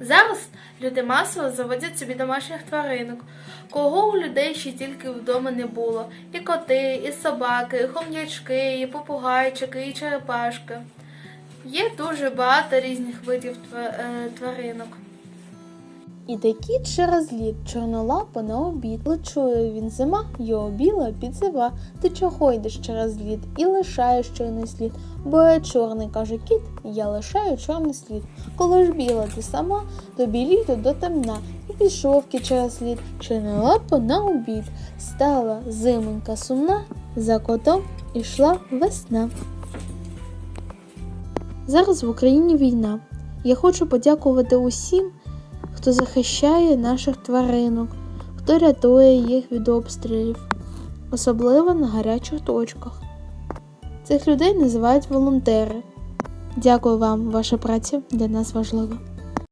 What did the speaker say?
Зараз люди масово заводять собі домашніх тваринок. Кого у людей ще тільки вдома не було: і коти, і собаки, і хом'ячки, і попугайчики, і черепашки. Є дуже багато різних видів е, тваринок. Іде кіт через лід, чорнолапа на обід. Але чує він зима, його біла підзива. Ти чого йдеш через лід і лишаєш чорний слід? Бо я чорний, каже кіт, я лишаю чорний слід. Коли ж біла ти сама, тобі літо до темна. І пішов кіт через лід, чорнолапа на обід. Стала зимонька сумна, за котом ішла весна. Зараз в Україні війна. Я хочу подякувати усім, хто захищає наших тваринок, хто рятує їх від обстрілів, особливо на гарячих точках. Цих людей називають волонтери. Дякую вам, ваша праця для нас важлива.